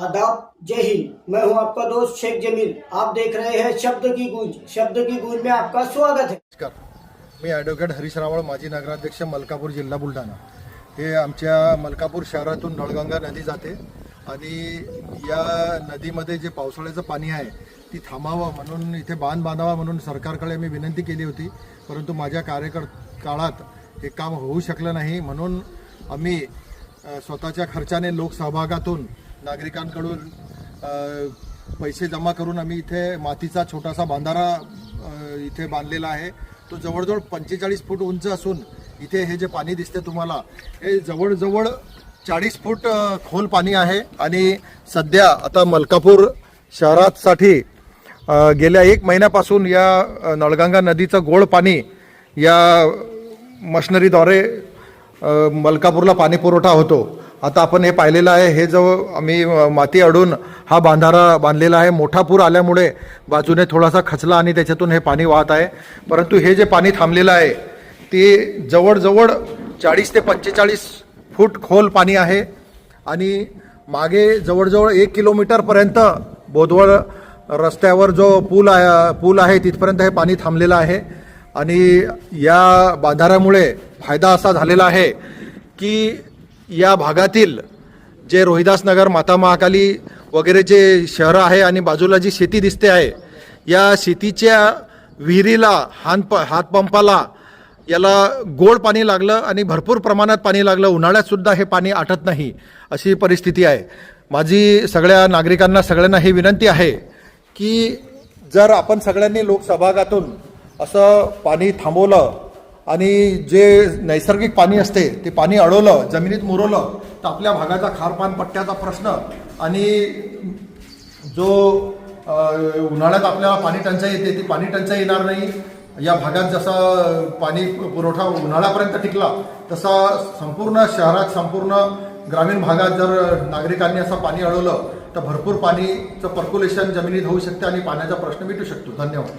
आपका दोस्त शेख जमील। आप देख रहे हैं शब्द की गूंज। शब्द की गूंज में आपका स्वागत है। नमस्कार। मी ॲडव्होकेट हरीश रावळ माजी नगराध्यक्ष मलकापूर जिल्हा बुलढाणा. हे आमच्या मलकापूर शहरातून नळगंगा नदी जाते आणि या नदीमध्ये जे पावसाळ्याचं पाणी आहे ती थांबावं म्हणून इथे बांध बांधावा म्हणून सरकारकडे मी विनंती केली होती. परंतु माझ्या कार्यकर काळात हे काम होऊ शकलं नाही. म्हणून आम्ही स्वतःच्या खर्चाने लोकसहभागातून नागरिकांकडून पैसे जमा करून आम्ही इथे मातीचा छोटासा बांधारा इथे बांधलेला आहे. तो जवळजवळ पंचेचाळीस फूट उंच असून इथे हे जे पाणी दिसते तुम्हाला हे जवळजवळ चाळीस फूट खोल पाणी आहे. आणि सध्या आता मलकापूर शहरासाठी गेल्या एक महिन्यापासून या नळगंगा नदीचं गोड पाणी या मशनरीद्वारे मलकापूरला पाणी पुरवठा होतो. आता आपण हे पाहिलेलं आहे हे जो आम्ही माती अडून हा बांधारा बांधलेला आहे मोठा पूर आल्यामुळे बाजूने थोडासा खचला आणि त्याच्यातून हे पाणी वाहत आहे. परंतु हे जे पाणी थांबलेलं आहे ते जवळजवळ चाळीस ते पंचेचाळीस फूट खोल पाणी आहे आणि मागे जवळजवळ एक किलोमीटरपर्यंत बोधवळ रस्त्यावर जो पूल आहे पूल आहे तिथपर्यंत हे पाणी थांबलेलं आहे. आणि या बांधाऱ्यामुळे फायदा असा झालेला आहे की या भागातील जे रोहिदासनगर माता महाकाली वगैरे जे शहरं आहे आणि बाजूला जी शेती दिसते आहे या शेतीच्या विहिरीला हातप हातपंपाला याला गोड पाणी लागलं आणि भरपूर प्रमाणात पाणी लागलं. उन्हाळ्यातसुद्धा हे पाणी आटत नाही अशी परिस्थिती आहे. माझी सगळ्या नागरिकांना सगळ्यांना ही विनंती आहे की जर आपण सगळ्यांनी लोकसहभागातून असं पाणी थांबवलं आणि जे नैसर्गिक पाणी असते ते पाणी अडवलं जमिनीत मुरवलं तर आपल्या भागाचा खारपान पट्ट्याचा प्रश्न आणि जो उन्हाळ्यात आपल्याला पाणी टंचाई येते ती पाणी टंचाई येणार नाही. या भागात जसा पाणी पुरवठा उन्हाळ्यापर्यंत टिकला तसा संपूर्ण शहरात संपूर्ण ग्रामीण भागात जर नागरिकांनी असं पाणी अडवलं तर भरपूर पाणीचं पर्क्युलेशन जमिनीत होऊ शकते आणि पाण्याचा प्रश्न मिटू शकतो. धन्यवाद.